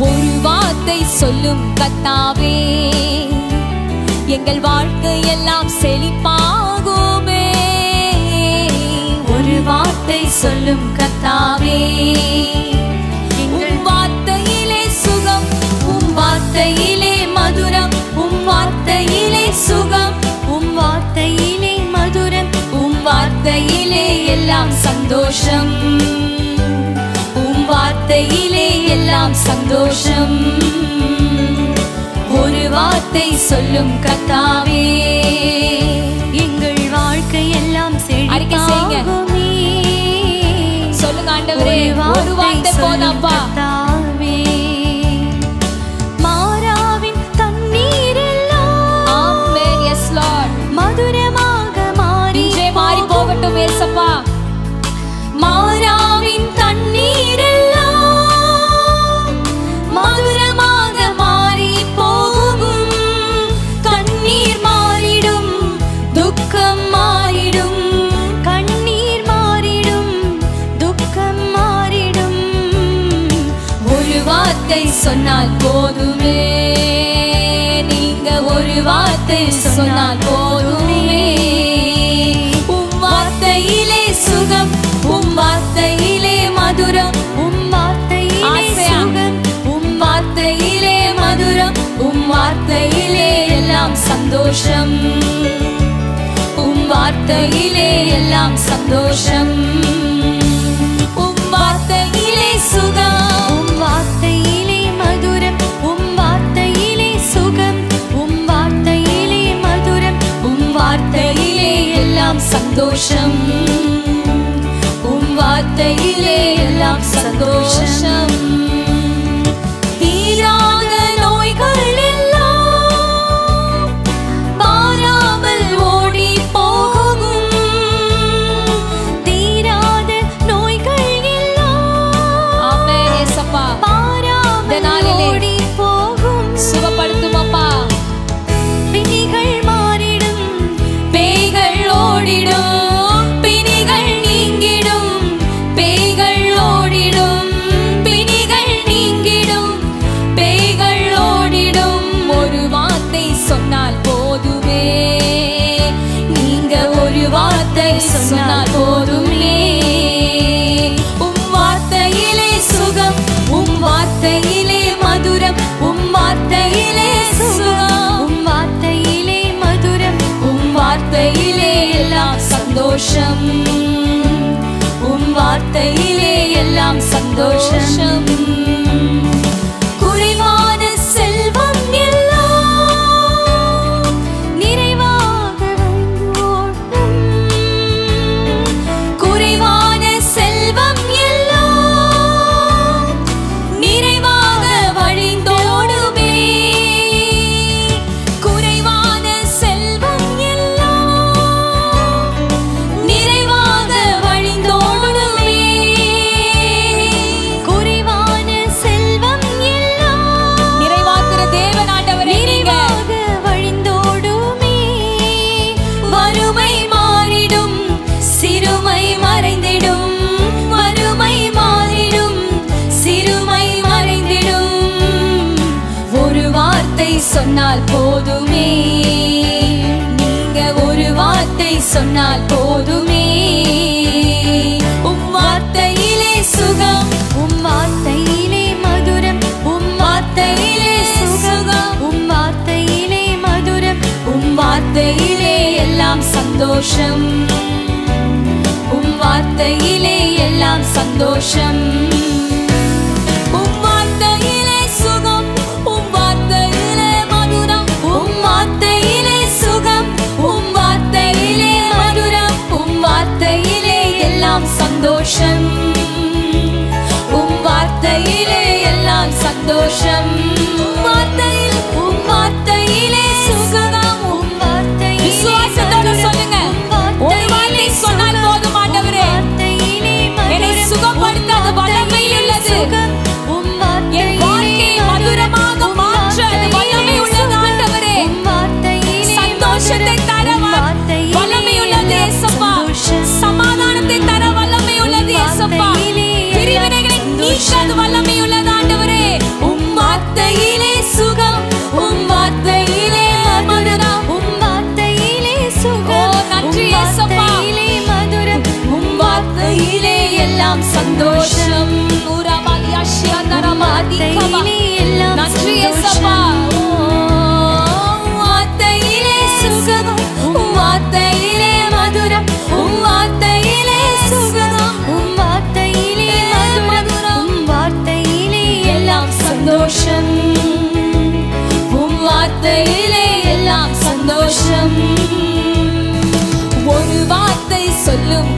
ஒரு வார்த்தை சொல்லும் கத்தாவே. எங்கள் வாழ்க்கையெல்லாம் செழிப்பாகுமே. ஒரு வார்த்தை சொல்லும் கத்தாவே. எங்கள் வார்த்தையிலே சுகம் உம் வார்த்தையிலே மதுரம் உம் வார்த்தையிலே சுகம் உம் வார்த்தையிலே மதுரம் உம் வார்த்தையிலே எல்லாம் சந்தோஷம். எல்லாம் சந்தோஷம். ஒரு வார்த்தை சொல்லும் கத்தாவே எங்கள் வாழ்க்கை எல்லாம் சொல்லுங்க ஆண்டவரே ஒரு வார்த்தை போதாப்பா வார்த்தை சொன்னால் போதுமே. உம் வார்த்தையிலே சுகம் உம் வார்த்தையிலே மதுரம். உம் வார்த்தையிலே சுகம். உம் வார்த்தையிலே மதுரம் உம் வார்த்தையிலே எல்லாம் சந்தோஷம். உம் வார்த்தையிலே எல்லாம் சந்தோஷம். சந்தோஷம். உம் வார்த்தையிலே எல்லாம் சந்தோஷம். சந்தோஷம். உன் வார்த்தையிலே எல்லாம் சந்தோஷம். சொன்னால் போதுமே. உம் வார்த்தையிலே சுகம் உம் வார்த்தையிலே மதுரம் உம் வார்த்தையிலே சுகம் உம் வார்த்தையிலே மதுரம் உம் வார்த்தையிலே எல்லாம் சந்தோஷம். உம் வார்த்தையிலே எல்லாம் சந்தோஷம். 什么？எல்லாம் சந்தோஷம். நன்றி எசப்பா வார்த்தையிலே சுகம் உம் வார்த்தையிலே மதுரம். உம் வார்த்தையிலே சுகம் உம் வார்த்தையிலே மதுரம். உம் வார்த்தையிலே எல்லாம் சந்தோஷம். உம் வார்த்தையிலே எல்லாம் சந்தோஷம். ஒரு வார்த்தை சொல்லும்